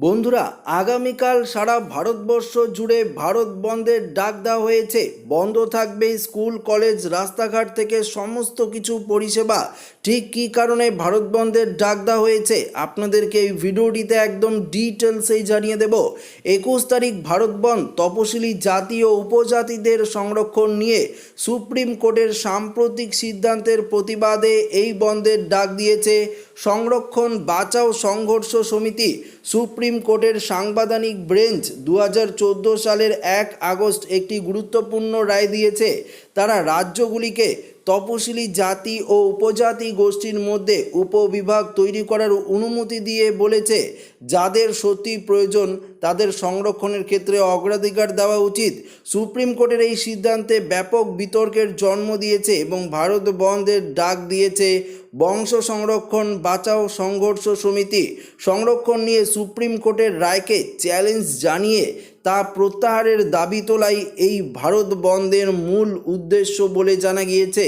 বন্ধুরা, আগামীকাল সারা ভারতবর্ষ জুড়ে ভারত বন্ধের ডাক দেওয়া হয়েছে। বন্ধ থাকবে স্কুল, কলেজ, রাস্তাঘাট থেকে সমস্ত কিছু পরিষেবা। ঠিক কী কারণে ভারত বন্ধের ডাক দেওয়া হয়েছে? আপনাদেরকে এই ভিডিওটিতে একদম ডিটেলসেই জানিয়ে দেব। একুশ তারিখ ভারত বন্ধ, তপশিলি জাতি ও উপজাতিদের সংরক্ষণ নিয়ে সুপ্রিম কোর্টের সাম্প্রতিক সিদ্ধান্তের প্রতিবাদে এই বন্ধের ডাক দিয়েছে সংরক্ষণ, বাঁচাও সংঘর্ষ সমিতি, সুপ্রিম কোর্টের সাংবিধানিক ব্রেঞ্চ দু হাজার চোদ্দ সালের এক আগস্ট একটি গুরুত্বপূর্ণ রায় দিয়েছে। তারা রাজ্যগুলিকে তপশিলি জাতি ও উপজাতি গোষ্ঠীর মধ্যে উপবিভাগ তৈরি করার অনুমতি দিয়ে বলেছে, যাদের সত্যি প্রয়োজন তাদের সংরক্ষণের ক্ষেত্রে অগ্রাধিকার দেওয়া উচিত। সুপ্রিম কোর্টের এই সিদ্ধান্তে ব্যাপক বিতর্কের জন্ম দিয়েছে এবং ভারত বন্ধের ডাক দিয়েছে বংশ সংরক্ষণ বাঁচাও সংঘর্ষ সমিতি সংরক্ষণ নিয়ে সুপ্রিম কোর্টের রায়কে চ্যালেঞ্জ জানিয়ে তা প্রত্যাহারের দাবি তোলাই এই ভারত বন্ধের মূল উদ্দেশ্য বলে জানা গিয়েছে।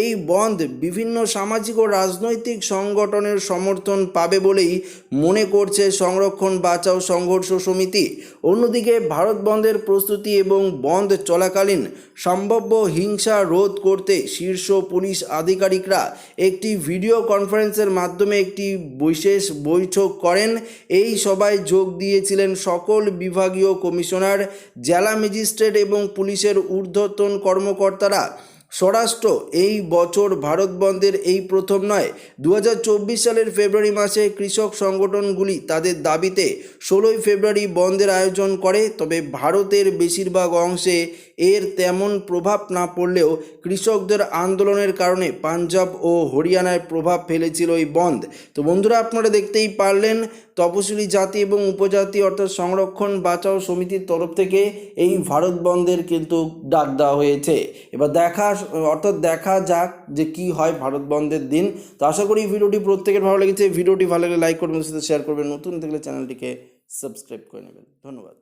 এই বন্ধ বিভিন্ন সামাজিক ও রাজনৈতিক সংগঠনের সমর্থন পাবে বলেই মনে করছে সংরক্ষণ বাঁচাও সংঘর্ষ সমিতি। অন্যদিকে ভারত বন্ধের প্রস্তুতি এবং বন্ধ চলাকালীন সম্ভাব্য হিংসা রোধ করতে শীর্ষ পুলিশ আধিকারিকরা একটি ভিডিও কনফারেন্সের মাধ্যমে একটি বিশেষ বৈঠক করেন। এই সভায় যোগ দিয়েছিলেন সকল বিভাগীয় কমিশনার জেলা ম্যাজিস্ট্রেট এবং পুলিশের ঊর্ধ্বতন কর্মকর্তারা স্বরাষ্ট্র, এই বছর ভারত বন্ধের এই প্রথম নয়। দু সালের ফেব্রুয়ারি মাসে কৃষক সংগঠনগুলি তাদের দাবিতে ষোলোই ফেব্রুয়ারি বন্ধের আয়োজন করে, তবে ভারতের বেশিরভাগ অংশে এর তেমন প্রভাব না পড়লেও কৃষকদের আন্দোলনের কারণে পাঞ্জাব ও হরিয়ানায় প্রভাব ফেলেছিল এই বন্ধ। তো বন্ধুরা, আপনারা দেখতেই পারলেন, তপশিলি জাতি এবং উপজাতি অর্থাৎ সংরক্ষণ বাঁচাও সমিতির তরফ থেকে এই ভারত বন্ধের কিন্তু ডাক দেওয়া হয়েছে। এবার দেখা অর্থাৎ দেখা যাক যে কি হয় ভারত বন্ধের দিন। তো আশা করি ভিডিওটি প্রত্যেকের ভালো লেগেছে। ভিডিওটি ভালো লাগলে লাইক করবেন, সাথে শেয়ার করবেন। নতুন থাকলে চ্যানেলটিকে সাবস্ক্রাইব করে নেবেন। ধন্যবাদ।